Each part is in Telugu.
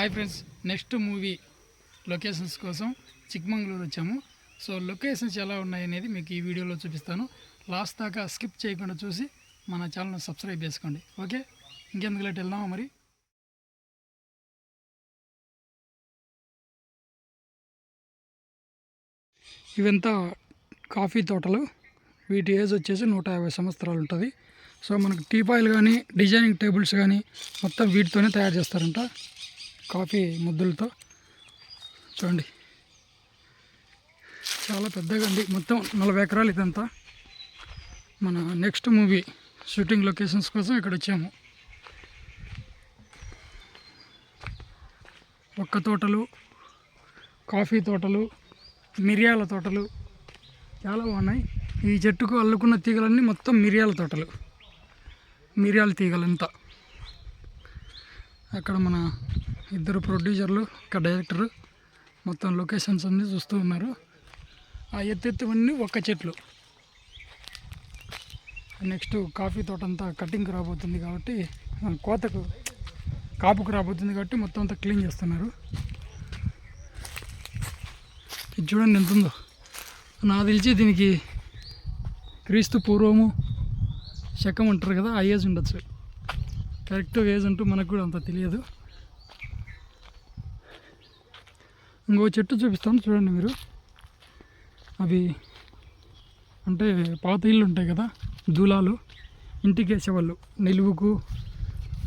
Hi friends next movie locations కోసం చిక్మంగళూరు వచ్చాము. సో లొకేషన్స్ ఎలా ఉన్నాయి అనేది మీకు ఈ వీడియోలో చూపిస్తాను. లాస్ట్ దాకా స్కిప్ చేయకుండా చూసి మన ఛానల్ని సబ్స్క్రైబ్ చేసుకోండి. ఓకే? ఇంకెందుకు లేట్ వెళ్దామా మరి? ఇవంతా కాఫీ తోటలు. వీటి ఏజ్ వచ్చేసి నూట యాభై సంవత్సరాలు ఉంటుంది. సో మనకు టీపాయిలు కానీ డిజైనింగ్ టేబుల్స్ కానీ మొత్తం వీటితోనే తయారు చేస్తారంట. కాఫీ ముద్దులతో. చూడండి. చాలా పెద్దగా అండి మొత్తం నలభై ఎకరాలు ఇదంతా. మన నెక్స్ట్ మూవీ షూటింగ్ లొకేషన్స్ కోసం ఇక్కడ వచ్చాము. ఒక్క తోటలు కాఫీ తోటలు మిరియాల తోటలు చాలా బాగున్నాయి. ఈ చెట్టుకు అల్లుకున్న తీగలన్నీ మొత్తం మిరియాల తోటలు. మిరియాల తీగలంతా. అక్కడ మన ఇద్దరు ప్రొడ్యూసర్లు ఒక డైరెక్టరు. మొత్తం లొకేషన్స్ అన్నీ చూస్తూ ఉన్నారు. ఆ ఎత్తెత్తువన్నీ ఒక్క చెట్లు. నెక్స్ట్ కాఫీ తోట అంతా కటింగ్కి రాబోతుంది కాబట్టి కోతకు కాపుకు రాబోతుంది కాబట్టి మొత్తం అంతా క్లీన్ చేస్తున్నారు. ఇది చూడండి ఎంత ఉందో నాకు తెలిసి దీనికి క్రీస్తు పూర్వము శకం అంటారు కదా ఆ ఏజ్ ఉండొచ్చు. కరెక్ట్ ఏజ్ అంటూ మనకు కూడా అంత తెలియదు. ఇంకో చెట్టు చూపిస్తాను చూడండి మీరు. అవి అంటే పాత ఇల్లు ఉంటాయి కదా దూలాలు. ఇంటికి వేసేవాళ్ళు. నిలువుకు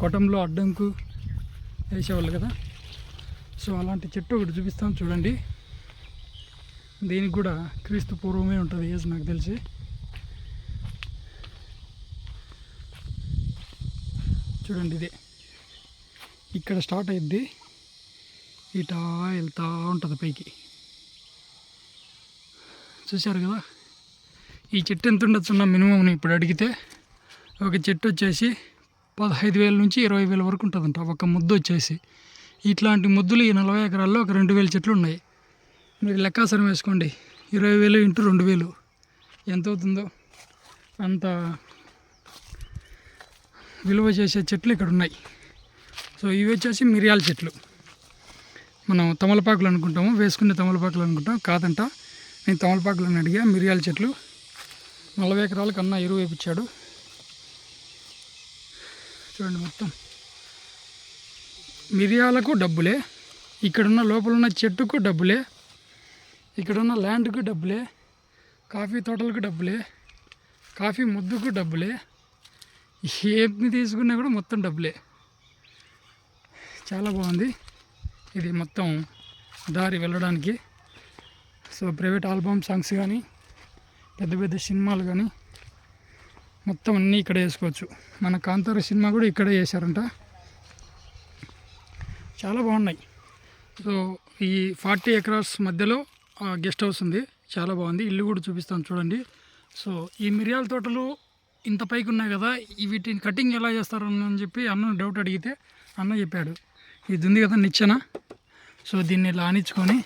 కొటంలో అడ్డంకు వేసేవాళ్ళు కదా. సో అలాంటి చెట్టు ఒకటి చూపిస్తాను చూడండి. దీనికి కూడా క్రీస్తు పూర్వమే ఉంటుంది ఏజ్ నాకు తెలిసి. చూడండి ఇదే. ఇక్కడ స్టార్ట్ అయ్యిద్ది ఇటా వెళ్తూ ఉంటుంది పైకి. చూశారు కదా? ఈ చెట్టు ఎంత ఉండొచ్చు మినిమం ఇప్పుడు అడిగితే ఒక చెట్టు వచ్చేసి పదహైదు వేల నుంచి ఇరవై వేల వరకు ఉంటుందంట. ఒక ముద్దు వచ్చేసి. ఇట్లాంటి ముద్దులు ఈ నలభై ఎకరాల్లో ఒక రెండు వేల చెట్లు ఉన్నాయి. మీరు లెక్కాసరం వేసుకోండి. ఇరవై వేలు ఇంటూ రెండు వేలు. ఎంత అవుతుందో? అంత విలువ చేసే చెట్లు ఇక్కడ ఉన్నాయి. సో ఇవి వచ్చేసి మిరియాల చెట్లు. మనం తమలపాకులు అనుకుంటాము వేసుకునే తమలపాకులు అనుకుంటాం. కాదంట నేను తమలపాకులను అడిగా మిరియాల చెట్లు నలభై ఎకరాల కన్నా ఎరువు వేపించాడు చూడండి మొత్తం. మిరియాలకు డబ్బులే ఇక్కడున్న లోపల ఉన్న చెట్టుకు డబ్బులే ఇక్కడున్న ల్యాండ్కు డబ్బులే కాఫీ తోటలకు డబ్బులే కాఫీ ముద్దుకు డబ్బులే ఏమి తీసుకున్నా కూడా మొత్తం డబ్బులే. చాలా బాగుంది. ఇది మొత్తం దారి వెళ్ళడానికి. సో ప్రైవేట్ ఆల్బమ్ సాంగ్స్ కానీ పెద్ద పెద్ద సినిమాలు కానీ మొత్తం అన్నీ ఇక్కడే వేసుకోవచ్చు. మన కాంతార సినిమా కూడా ఇక్కడే వేశారంట. చాలా బాగున్నాయి. సో ఈ ఫార్టీ ఎకరాస్ మధ్యలో గెస్ట్ హౌస్ ఉంది. చాలా బాగుంది. ఇల్లు కూడా చూపిస్తాను చూడండి. సో ఈ మిరియాల తోటలు ఇంత పైకి ఉన్నాయి కదా వీటిని కటింగ్ ఎలా చేస్తారు అని చెప్పి అన్న డౌట్ అడిగితే అన్న చెప్పాడు. ఇది ఉంది కదా నిచ్చెన. సో దీన్ని ఇలా ఆనించుకొని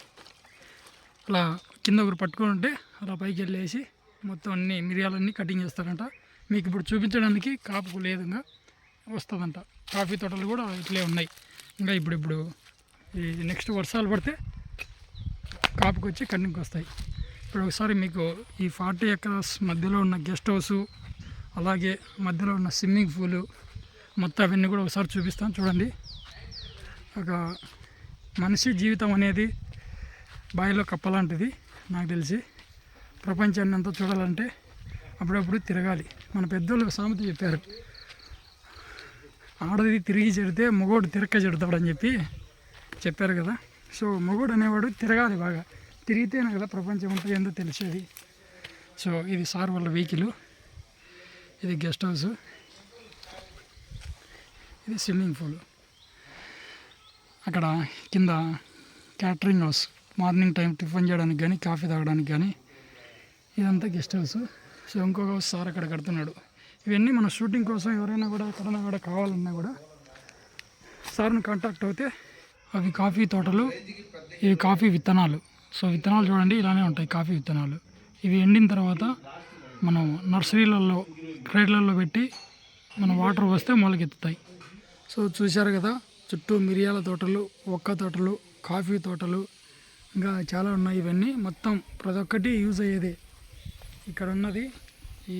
అలా కింద ఒకరు పట్టుకొని ఉంటే అలా పైకి వెళ్ళేసి మొత్తం అన్ని మిరియాలన్నీ కటింగ్ చేస్తారంట. మీకు ఇప్పుడు చూపించడానికి కాపుకు లేదుగా వస్తుందంట. కాఫీ తోటలు కూడా ఇట్లే ఉన్నాయి. ఇంకా ఇప్పుడు ఇప్పుడు ఈ నెక్స్ట్ వర్షాలు పడితే కాపుకి వచ్చి కన్నుకి వస్తాయి. ఇప్పుడు ఒకసారి మీకు ఈ ఫార్టీ ఎకరాస్ మధ్యలో ఉన్న గెస్ట్ హౌస్ అలాగే మధ్యలో ఉన్న స్విమ్మింగ్ పూలు మొత్తం అవన్నీ కూడా ఒకసారి చూపిస్తాను. చూడండి. ఒక మనిషి జీవితం అనేది బావిలో కప్పలాంటిది నాకు తెలిసి. ప్రపంచాన్ని అంతా చూడాలంటే అప్పుడప్పుడు తిరగాలి. మన పెద్దోళ్ళు సామెత చెప్పారు. ఆడది తిరిగి చెడితే మగోడు తిరక్క చెడతాడని చెప్పి చెప్పారు కదా. సో మగోడు అనేవాడు తిరగాలి బాగా. తిరిగితేనే కదా ప్రపంచం అంతా ఏందో తెలిసేది. సో ఇది సార్ వాళ్ళ వెహికల్. ఇది గెస్ట్ హౌస్. ఇది స్విమ్మింగ్ పూల్. అక్కడ కింద catering house. Morning time tiffin చేయడానికి కానీ కాఫీ తాగడానికి కానీ ఇదంతా గెస్ట్ హౌస్. సో ఇంకొక హౌస్ సార్ అక్కడ కడుతున్నాడు. ఇవన్నీ మన షూటింగ్ కోసం ఎవరైనా కూడా ఎక్కడైనా కూడా కావాలన్నా కూడా సార్ని కాంటాక్ట్ అవుతే అవి కాఫీ తోటలు ఇవి కాఫీ విత్తనాలు. సో విత్తనాలు చూడండి ఇలానే ఉంటాయి కాఫీ విత్తనాలు. ఇవి ఎండిన తర్వాత మనం నర్సరీలలో క్రేట్లలో పెట్టి మనం వాటర్ వస్తే మొలకెత్తుతాయి. సో చూశారు కదా చుట్టూ మిరియాల తోటలు ఒక్క తోటలు కాఫీ తోటలు ఇంకా చాలా ఉన్నాయి ఇవన్నీ. మొత్తం ప్రతి ఒక్కటి యూజ్ అయ్యేది. ఇక్కడ ఉన్నది ఈ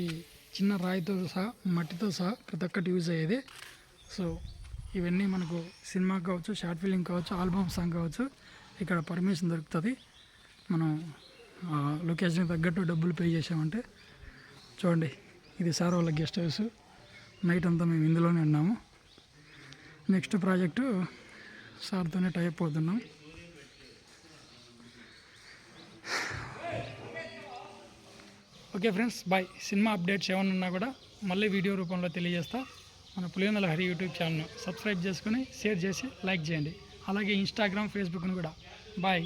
చిన్న రాయితో సహా మట్టితో సహా ప్రతి ఒక్కటి యూజ్ అయ్యేది. సో ఇవన్నీ మనకు సినిమా కావచ్చు షార్ట్ ఫిలిం కావచ్చు ఆల్బమ్ సాంగ్ కావచ్చు ఇక్కడ పర్మిషన్ దొరుకుతుంది. మనం లొకేషన్కి తగ్గట్టు డబ్బులు పే చేసామంటే చూడండి ఇది సార్ వాళ్ళ గెస్ట్ హౌస్. నైట్ అంతా మేము ఇందులోనే ఉన్నాము. నెక్స్ట్ ప్రాజెక్టు సార్తోనే టైప్ అవుతున్నాం okay friends bye cinema updates ఏమైనా ఉన్నా కూడా మళ్ళీ వీడియో రూపంలో తెలియజేస్తా. మన పులివెందుల హరి యూట్యూబ్ ఛానల్ను సబ్స్క్రైబ్ చేసుకుని షేర్ చేసి లైక్ చేయండి. అలాగే ఇన్స్టాగ్రామ్ ఫేస్బుక్ను కూడా. బాయ్